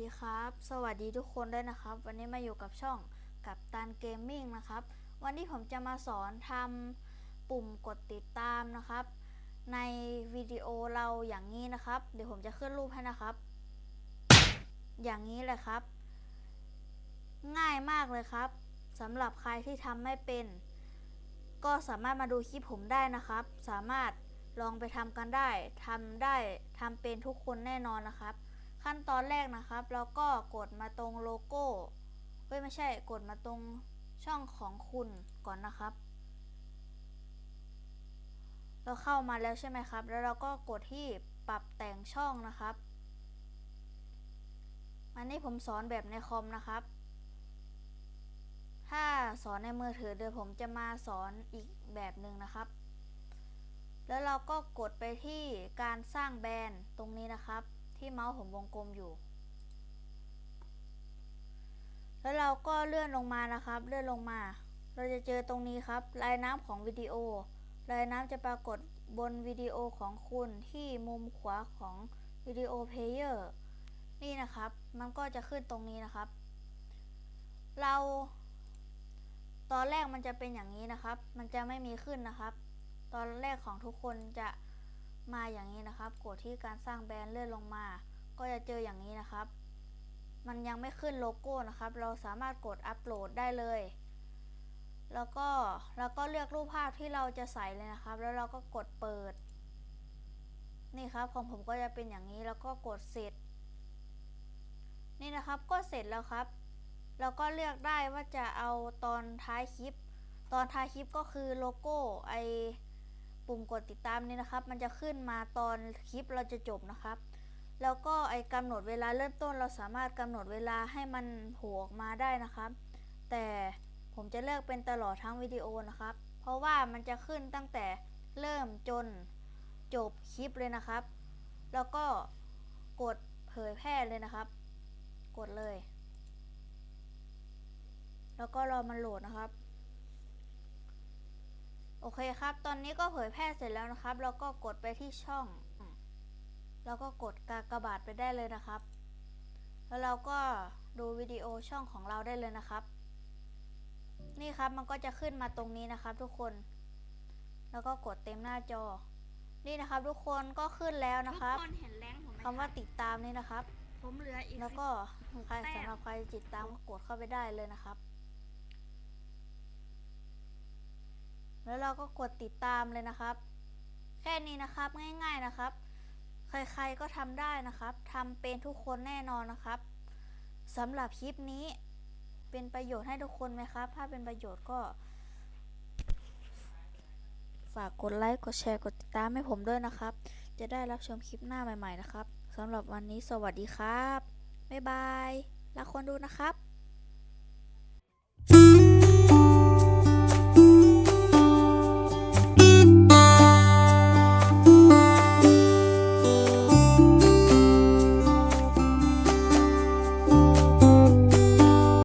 ดีครับ สวัสดีทุกคนะครับ วันนี้มาอยู่กับช่องกับตันเกมมิ่งนะครับ วันนี้ผมจะมาสอนทำปุ่มกดติดตามนะครับ ในวิดีโอเราอย่างนี้นะครับ เดี๋ยวผมจะขึ้นรูปให้นะครับ อย่างนี้เลยครับ ง่ายมากเลยครับสำหรับใครที่ทำไม่เป็น ก็สามารถมาดูคลิปผมได้นะครับ สามารถลองไปทำกันได้ทำได้ทำเป็นทุกคนแน่นอนนะครับ ขั้นตอนแรกนะครับ เราก็กดมาตรงโลโก้เฮ้ยไม่ใช่กดมาตรงช่องของคุณก่อนนะครับ เราเข้ามาแล้วใช่ไหมครับ แล้วเราก็กดที่ปรับแต่งช่องนะครับ อันนี้ผมสอนแบบในคอมนะครับ ถ้าสอนในมือถือเดี๋ยวผมจะมาสอนอีกแบบหนึ่งนะครับ แล้วเราก็กดไปที่การสร้างแบรนด์ตรงนี้นะครับ ที่เมาส์ผมวงกลมอยู่ แล้วเราก็เลื่อนลงมานะครับ เลื่อนลงมา เราจะเจอตรงนี้ครับ ลายน้ำของวิดีโอ ลายน้ำจะปรากฏบนวิดีโอของคุณที่มุมขวาของวิดีโอเพลเยอร์นี่นะครับ มันก็จะขึ้นตรงนี้นะครับ เรา ตอนแรกมันจะเป็นอย่างนี้นะครับ มันจะไม่มีขึ้นนะครับ ตอนแรกของทุกคนจะ มาอย่างนี้นะครับ กดที่การสร้างแบรนด์เลื่อนลงมา ก็จะเจออย่างนี้นะครับ มันยังไม่ขึ้นโลโก้นะครับ เราสามารถกดอัปโหลดได้เลย แล้วก็แล้วก็เลือกรูปภาพที่เราจะใส่เลยนะครับ แล้วเราก็กดเปิด นี่ครับของผมก็จะเป็นอย่างนี้แล้วก็กดเสร็จ นี่นะครับก็เสร็จแล้วครับเราก็เลือกได้ว่าจะเอาตอนท้ายคลิป ตอนท้ายคลิปก็คือโลโก้ไอ ปุ่มกดติดตามนี่นะครับ มันจะขึ้นมาตอนคลิปเราจะจบนะครับ แล้วก็ไอกำหนดเวลาเริ่มต้นเราสามารถกำหนดเวลาให้มันโผล่ออกมาได้นะครับ แต่ผมจะเลือกเป็นตลอดทั้งวิดีโอนะครับ เพราะว่ามันจะขึ้นตั้งแต่เริ่มจนจบคลิปเลยนะครับ แล้วก็กดเผยแพร่เลยนะครับ กดเลย แล้วก็รอมันโหลดนะครับ โอเคครับ ตอนนี้ก็เผยแพร่เสร็จแล้วนะครับ แล้วก็กดไปที่ช่องอืมแล้วก็กดกากบาทไปได้เลยนะครับ แล้วเราก็ดูวิดีโอช่องของเราได้เลยนะครับ นี่ครับมันก็จะขึ้นมาตรงนี้นะครับทุกคน แล้วก็กดเต็มหน้าจอ นี่นะครับ ทุกคนก็ขึ้นแล้วนะครับทุกคนเห็นแรงผมไหมคำว่าติดตามนี่นะครับ ผมเหลืออีกแล้วสิบก็ใครแต้มสำหรับใครติดตามก็กดเข้าไปได้เลยนะครับ แล้วเราก็กดติดตามเลยนะครับ แค่นี้นะครับง่าย ๆนะครับ ใครๆก็ทำได้นะครับทำเป็นทุกคนแน่นอนนะครับสำหรับคลิปนี้เป็นประโยชน์ให้ทุกคนไหมครับ ถ้าเป็นประโยชน์ก็ ฝากกดไลค์กดแชร์กดติดตามให้ผมด้วยนะครับ จะได้รับชมคลิปหน้าใหม่ ๆ นะครับสำหรับวันนี้สวัสดีครับ บ๊ายบายรักคนดูนะครับ